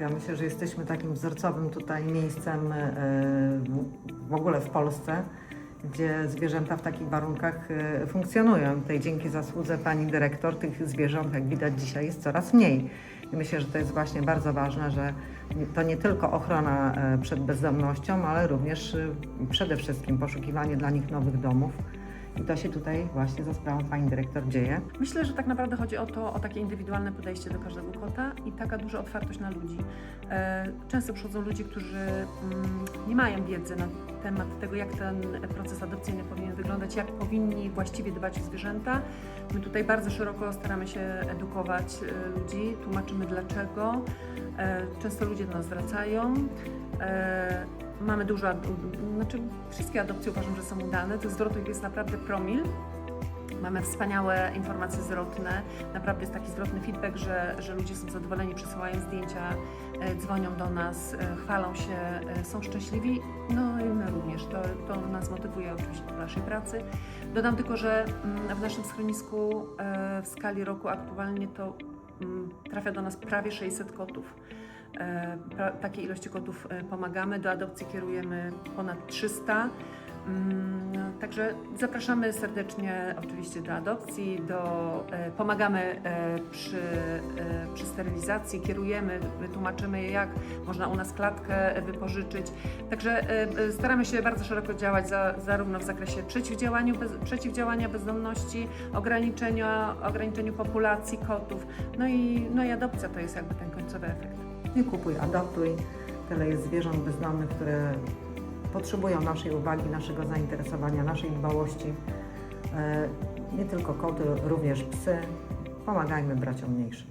Ja myślę, że jesteśmy takim wzorcowym tutaj miejscem e, w- ogóle w Polsce, gdzie zwierzęta w takich warunkach e, funkcjonują. Tutaj dzięki zasłudze pani dyrektor tych zwierząt, jak widać dzisiaj, jest coraz mniej. I myślę, że to jest właśnie bardzo ważne, że to nie tylko ochrona e, przed bezdomnością, ale również przede wszystkim poszukiwanie dla nich nowych domów. I to się tutaj właśnie za sprawą pani dyrektor dzieje. Myślę, że tak naprawdę chodzi o to, o takie indywidualne podejście do każdego kota i taka duża otwartość na ludzi. E, Często przychodzą ludzie, którzy mm, nie mają wiedzy na temat tego, jak ten proces adopcyjny powinien wyglądać, jak powinni właściwie dbać o zwierzęta. My tutaj bardzo szeroko staramy się edukować e, ludzi, tłumaczymy dlaczego. E, Często ludzie do nas wracają. E, Mamy dużo, znaczy wszystkie adopcje uważam, że są udane. Tych zwrotów jest naprawdę promil. Mamy wspaniałe informacje zwrotne. Naprawdę jest taki zwrotny feedback, że, że ludzie są zadowoleni, przysyłają zdjęcia, e, dzwonią do nas, e, chwalą się, są szczęśliwi. No i my również. To, to nas motywuje oczywiście do naszej pracy. Dodam tylko, że mm, w naszym schronisku w skali roku aktualnie to mm, trafia do nas prawie 600 kotów. E, Takiej ilości kotów e, pomagamy. Do adopcji kierujemy ponad 300. Mm, Także zapraszamy serdecznie oczywiście do adopcji, do, e, pomagamy przy, przy sterylizacji, kierujemy, tłumaczymy jak można u nas klatkę wypożyczyć. Także staramy się bardzo szeroko działać za, zarówno w zakresie przeciwdziałaniu bez, przeciwdziałania bezdomności, ograniczenia, ograniczeniu populacji kotów, no i, no i adopcja to jest jakby ten końcowy efekt. Nie kupuj, adoptuj. Tyle jest zwierząt bezdomnych, które potrzebują naszej uwagi, naszego zainteresowania, naszej dbałości. E, Nie tylko koty, również psy. Pomagajmy braciom mniejszym.